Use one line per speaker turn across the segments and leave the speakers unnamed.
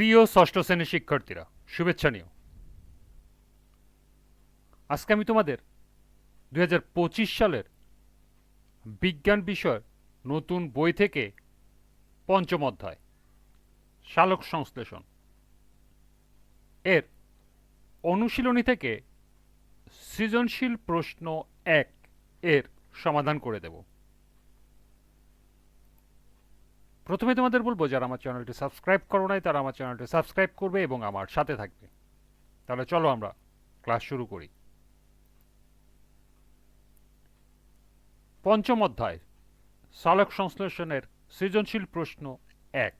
প্রিয় ষষ্ঠ শ্রেণির শিক্ষার্থীরা, শুভেচ্ছা নিও। আজকে আমি তোমাদের দু হাজার পঁচিশ সালের বিজ্ঞান বিষয় নতুন বই থেকে পঞ্চম অধ্যায়, শালক সংশ্লেষণ। এর অনুশীলনী থেকে সৃজনশীল প্রশ্ন এক এর সমাধান করে দেব। প্রথমে তোমাদের বলব, যারা আমার চ্যানেলটি সাবস্ক্রাইব করো নাই, তারা আমার চ্যানেলটি সাবস্ক্রাইব করবে এবং আমার সাথে থাকবে। তাহলে চলো আমরা ক্লাস শুরু করি। পঞ্চম অধ্যায়, সালক সংশ্লেষণের সৃজনশীল প্রশ্ন এক।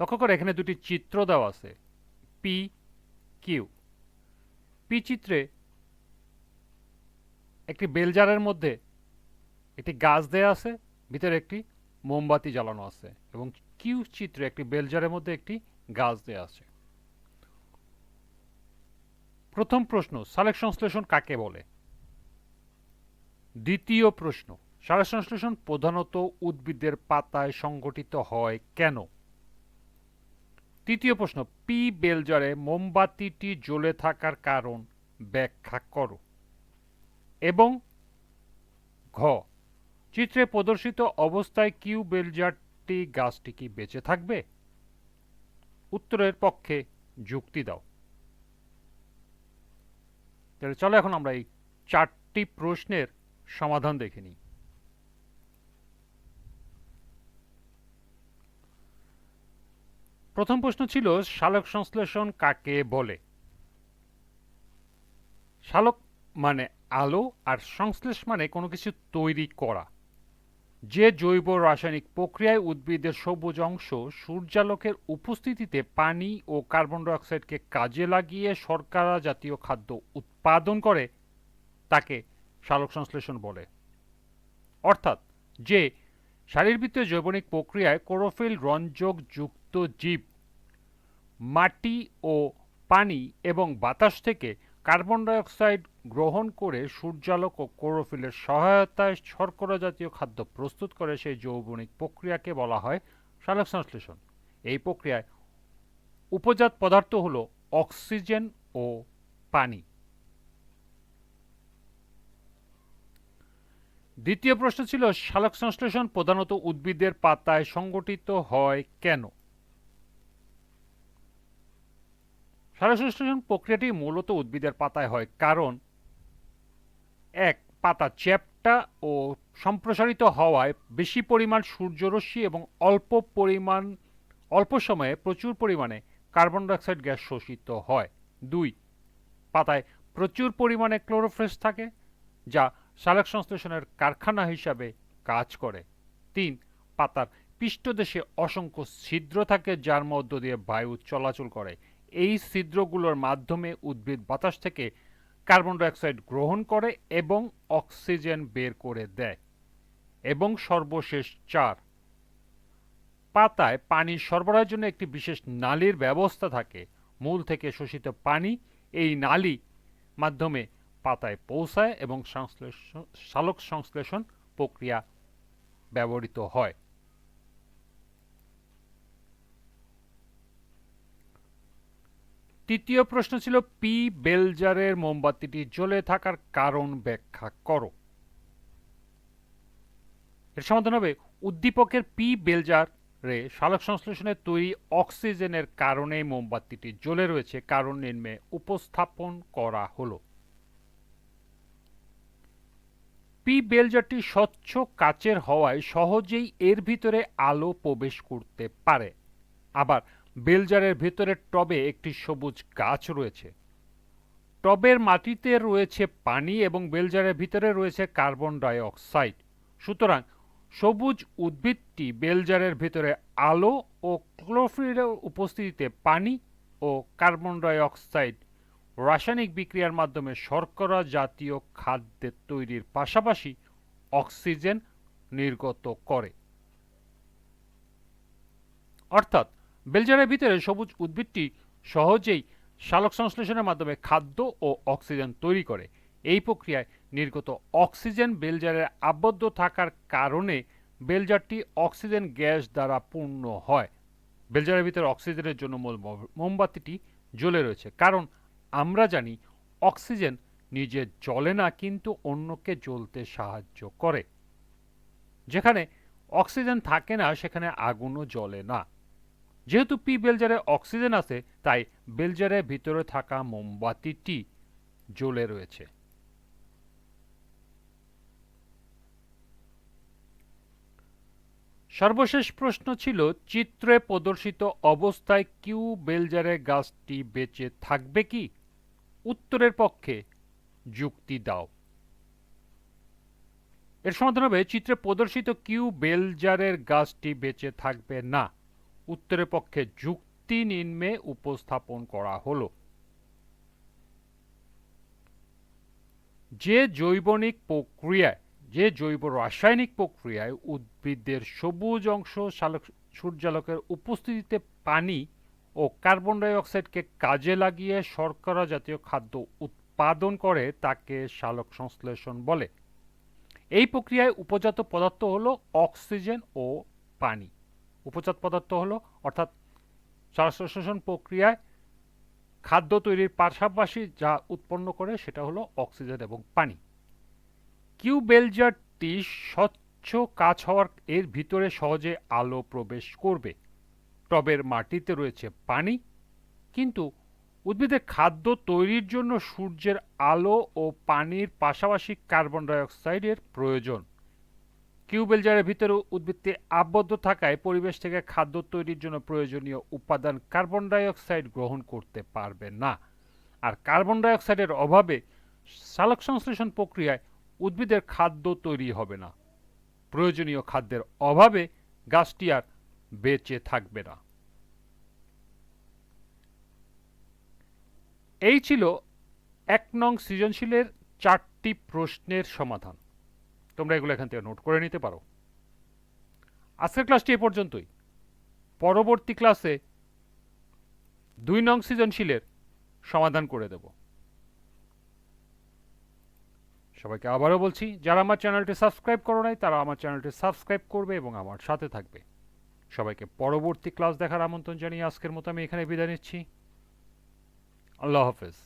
লক্ষ্য করে, এখানে দুটি চিত্র দেওয়া আছে পি কিউ পি চিত্রে একটি বেলজারের মধ্যে একটি গাছ দেয়া আছে ভিতরে একটি মোমবাতি জ্বালানো আছে এবং কিউ চিত্রে একটি বেলজারের মধ্যে একটি গাছ দেয়া আছে। প্রথম প্রশ্ন, সালেক সংশ্লেষণ কাকে বলে? দ্বিতীয় প্রশ্ন, সালেক সংশ্লেষণ প্রধানত উদ্ভিদের পাতায় সংগঠিত হয় কেন? তৃতীয় প্রশ্ন, পি বেলজারে মোমবাতিটি জ্বলে থাকার কারণ ব্যাখ্যা করো। এবং ঘ চিত্রে প্রদর্শিত অবস্থায় কিউ বেলজারটি গাছটি কি বেঁচে থাকবে? উত্তরের পক্ষে যুক্তি দাও। তাহলে চলো এখন আমরা এই চারটি প্রশ্নের সমাধান দেখে নিই। প্রথম প্রশ্ন ছিল, শালক সংশ্লেষণ কাকে বলে? শালক মানে আলো আর সংশ্লেষ মানে কোনো কিছু তৈরি করা। যে জৈব রাসায়নিক প্রক্রিয়ায় উদ্ভিদের সবুজ অংশ সূর্যালোকের উপস্থিতিতে পানি ও কার্বন ডাইঅক্সাইডকে কাজে লাগিয়ে শর্করা জাতীয় খাদ্য উৎপাদন করে, তাকে সালোক সংশ্লেষণ বলে। অর্থাৎ যে শারীরবৃত্তীয় জৈবনিক প্রক্রিয়ায় ক্লোরোফিল রঞ্জক যুক্ত জীব, মাটি ও পানি এবং বাতাস থেকে কার্বন ডাইঅক্সাইড গ্রহণ করে সূর্যালোক ও ক্লোরোফিলের সহায়তায় শর্করা জাতীয় খাদ্য প্রস্তুত করে সেই যৌবনিক প্রক্রিয়াকে বলা হয় সালোক সংশ্লেষণ। এই প্রক্রিয়ায় উপজাত পদার্থ হল অক্সিজেন ও পানি। দ্বিতীয় প্রশ্ন ছিল, সালোক সংশ্লেষণ প্রধানত উদ্ভিদের পাতায় সংগঠিত হয় কেন? সালোক সংশ্লেষণ প্রক্রিয়াটি মূলত উদ্ভিদের পাতায় হয় কারণ এক, পাতা চ্যাপ্টা ও সম্প্রসারিত হওয়ায় বেশি পরিমাণ সূর্যরশ্মি এবং অল্প পরিমাণ, অল্প সময়ে প্রচুর পরিমাণে কার্বন ডাইঅক্সাইড গ্যাস শোষিত হয়। দুই, পাতায় প্রচুর পরিমাণে ক্লোরোফ্রেস থাকে, যা সালোক সংশ্লেষণের কারখানা হিসাবে কাজ করে। তিন, পাতার পৃষ্ঠদেশে অসংখ্য ছিদ্র থাকে, যার মধ্য দিয়ে বায়ু চলাচল করে। এই ছিদ্রগুলোর মাধ্যমে উদ্ভিদ বাতাস থেকে কার্বন ডাইঅক্সাইড গ্রহণ করে এবং অক্সিজেন বের করে দেয়, এবং সর্বশেষ চার, পাতায় পানি সরবরাহের জন্য একটি বিশেষ নালীর ব্যবস্থা থাকে। মূল থেকে শোষিত পানি এই নালী মাধ্যমে পাতায় পৌঁছায় এবং সংশ্লেষণ সালোক সংশ্লেষণ প্রক্রিয়া ব্যবহৃত হয়। তৃতীয় প্রশ্ন ছিল, পি বেলজারের মোমবাতিটি জ্বলে থাকার কারণ ব্যাখ্যা করো। এর সমাধান হবে, উদ্দীপকের পি বেলজারে সালোক সংশ্লেষণের তৈরি অক্সিজেনের কারণে মোমবাতিটি জ্বলে রয়েছে, কারণ নিম্নে উপস্থাপন করা হলো। পি বেলজারটি স্বচ্ছ কাচের হওয়ায় সহজেই এর ভিতরে আলো প্রবেশ করতে পারে। আবার বেলজারের ভেতরে টবে একটি সবুজ গাছ রয়েছে। টবের মাটিতে রয়েছে পানি এবং বেলজারের ভিতরে রয়েছে কার্বন ডাই অক্সাইড সুতরাং সবুজ উদ্ভিদটি বেলজারের ভিতরে আলো ও ক্লোরোফিলের উপস্থিতিতে পানি ও কার্বন ডাই অক্সাইড রাসায়নিক বিক্রিয়ার মাধ্যমে শর্করা জাতীয় খাদ্যের তৈরির পাশাপাশি অক্সিজেন নির্গত করে। অর্থাৎ বেলজারের ভিতরে সবুজ উদ্ভিদটি সহজেই সালোক সংশ্লেষণের মাধ্যমে খাদ্য ও অক্সিজেন তৈরি করে। এই প্রক্রিয়ায় নির্গত অক্সিজেন বেলজারের আবদ্ধ থাকার কারণে বেলজারটি অক্সিজেন গ্যাস দ্বারা পূর্ণ হয়। বেলজারের ভিতরে অক্সিজেনের জন্য মূল মোমবাতিটি জ্বলে রয়েছে। কারণ আমরা জানি অক্সিজেন নিজে জ্বলে না, কিন্তু অন্যকে জ্বলতে সাহায্য করে। যেখানে অক্সিজেন থাকে না, সেখানে আগুনও জ্বলে না। যেহেতু পি বেলজারে অক্সিজেন আছে, তাই বেলজারের ভিতরে থাকা মোমবাতিটি জ্বলে রয়েছে। সর্বশেষ প্রশ্ন ছিল, চিত্রে প্রদর্শিত অবস্থায় কিউ বেলজারের গাছটি বেঁচে থাকবে কি? উত্তরের পক্ষে যুক্তি দাও। এর সমাধান হবে, চিত্রে প্রদর্শিত কিউ বেলজারের গাছটি বেঁচে থাকবে না। উত্তরের পক্ষে যুক্তি নিম্নে উপস্থাপন করা হলো। যে জৈবনিক প্রক্রিয়ায়, যে জৈব রাসায়নিক প্রক্রিয়ায় উদ্ভিদের সবুজ অংশ সূর্যালোকের উপস্থিতিতে পানি ও কার্বন ডাই অক্সাইডকে কাজে লাগিয়ে শর্করা জাতীয় খাদ্য উৎপাদন করে তাকে সালোক সংশ্লেষণ বলে। এই প্রক্রিয়ায় উপজাত পদার্থ হল অক্সিজেন ও পানি। উপজাত পদার্থ হলো, অর্থাৎ শ্বাসপ্রশ্বাসন প্রক্রিয়ায় খাদ্য তৈরির পাশাপাশি যা উৎপন্ন করে সেটা হলো অক্সিজেন এবং পানি। কিউ বেলজারটি স্বচ্ছ কাজ হওয়ার এর ভিতরে সহজে আলো প্রবেশ করবে। টবের মাটিতে রয়েছে পানি, কিন্তু উদ্ভিদের খাদ্য তৈরির জন্য সূর্যের আলো ও পানির পাশাপাশি কার্বন ডাই অক্সাইডের প্রয়োজন। কিউবেলজারের ভিতরে উদ্ভিদটি আবদ্ধ থাকায় পরিবেশ থেকে খাদ্য তৈরির জন্য প্রয়োজনীয় উপাদান কার্বন ডাই অক্সাইড গ্রহণ করতে পারবে না। আর কার্বন ডাই অক্সাইডের অভাবে সালোক সংশ্লেষণ প্রক্রিয়ায় উদ্ভিদের খাদ্য তৈরি হবে না। প্রয়োজনীয় খাদ্যের অভাবে গাছটি আর বেঁচে থাকবে না। এই ছিল এক নং সৃজনশীলের চারটি প্রশ্নের সমাধান। তোমরা এগুলো এখান থেকে নোট করে নিতে পারো। আজকের ক্লাসটি এ পর্যন্তই। পরবর্তী ক্লাসে দুই নং সৃজনশীলের সমাধান করে দেব। সবাইকে আবারও বলছি, যারা আমার চ্যানেলটি সাবস্ক্রাইব করো নাই, তারা আমার চ্যানেলটি সাবস্ক্রাইব করবে এবং আমার সাথে থাকবে। সবাইকে পরবর্তী ক্লাস দেখার আমন্ত্রণ জানিয়ে আজকের মতো আমি এখানে বিদায় নিচ্ছি। আল্লাহ হাফেজ।